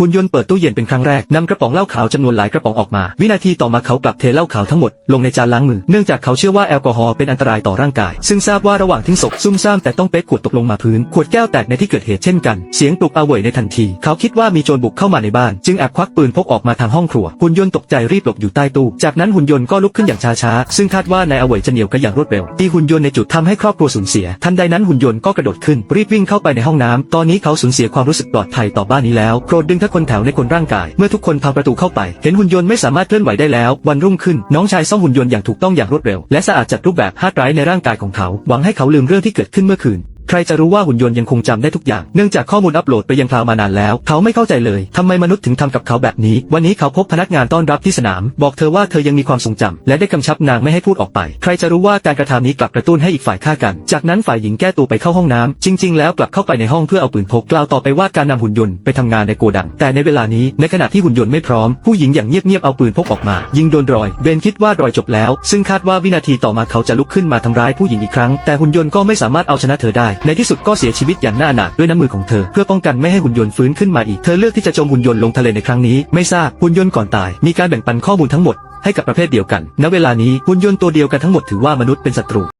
หุ่นยนต์เปิดตู้เย็นเป็นครั้งแรกนำกระป๋องเหล้าขาวจำนวนหลายกระป๋องออกมา วินาทีต่อมาเขากลับเทเหล้าขาวทั้งหมดลงในจานล้างมือ เนื่องจากเขาเชื่อว่าแอลกอฮอล์เป็นอันตรายต่อร่างกาย ซึ่งทราบว่าระหว่างทิ้งศพซุ่มซ่ามแต่ต้องเป๊กขวดตกลงมาพื้น ขวดแก้วแตกในที่เกิดเหตุเช่นกัน เสียงปลุกอาเหวยในทันที เขาคิดว่ามีโจรบุกเข้ามาในบ้าน จึงแอบควักปืนพกออกมาทางห้องครัวหุ่นยนต์ตกใจรีบหลบอยู่ใต้ตู้จากนั้นหุ่นยนต์ก็ลุกขึ้นอย่างช้าๆซึ่งคาดว่านายอาเวยจะเหนียวกระอย่างรวดเร็วตีหุ่นยนต์ในจุดทำให้ครอบครัวสูญเสียทันใดนั้นหุ่นยนต์ก็กระโดดขึ้นรีบวิ่งเข้าไปในห้องน้ำตอนนี้เขาสูญเสียความรู้สึกปลอดภัยต่อบ้านนี้แล้วโปรดดึงทุกคนแถวในคนร่างกาย เมื่อทุกคนพาประตูเข้าไป เห็นหุ่นยนต์ไม่สามารถเคลื่อนไหวได้แล้ว วันรุ่งขึ้น น้องชายซ่อมหุ่นยนต์อย่างถูกต้องอย่างรวดเร็ว และสะอาดจัดรูปแบบฮาร์ดไรฟ์ในร่างกายของเขา หวังให้เขาลืมเรื่องที่เกิดขึ้นเมื่อคืน ใครจะรู้ว่าหุ่นยนต์ยังคงจำได้ทุกอย่าง เนื่องจากข้อมูลอัปโหลดไปยังคลาวมานานแล้ว เขาไม่เข้าใจเลยทำไมมนุษย์ถึงทำกับเขาแบบนี้ วันนี้เขาพบพนักงานต้อนรับที่สนาม บอกเธอว่าเธอยังมีความทรงจำและได้กำชับนางไม่ให้พูดออกไป ใครจะรู้ว่าการกระทำนี้กลับกระตุ้นให้อีกฝ่ายฆ่ากัน จากนั้นฝ่ายหญิงแก้ตัวไปเข้าห้องน้ำจริง ๆ แล้วกลับเข้าไปในห้องเพื่อเอาปืนพกกล่าวต่อไปว่าการนำหุ่นยนต์ไปทำงานในโกดัง แต่ในเวลานี้ในขณะที่หุ่นยนต์ไม่พร้อมผู้หญิงอย่างเงียบๆเอาปืนพกออกมา ยิงโดนรอยเบนคิดว่ารอยจบแล้ว ซึ่งคาดว่าวินาทีต่อมาเขาจะลุกขึ้นมาทำร้ายผู้หญิงอีกครั้งแต่หุ่นยนต์ก็ไม่สามารถเอาชนะเธอได้ในที่สุดก็เสียชีวิตอย่างน่าหนาถด้วยน้ำมือของเธอ เพื่อป้องกันไม่ให้หุ่นยนต์ฟื้นขึ้นมาอีก เธอเลือกที่จะจมหุ่นยนต์ลงทะเลในครั้งนี้ ไม่ทราบหุ่นยนต์ก่อนตาย มีการแบ่งปันข้อมูลทั้งหมดให้กับประเภทเดียวกัน ณ เวลานี้หุ่นยนต์ตัวเดียวกันทั้งหมดถือว่ามนุษย์เป็นศัตรู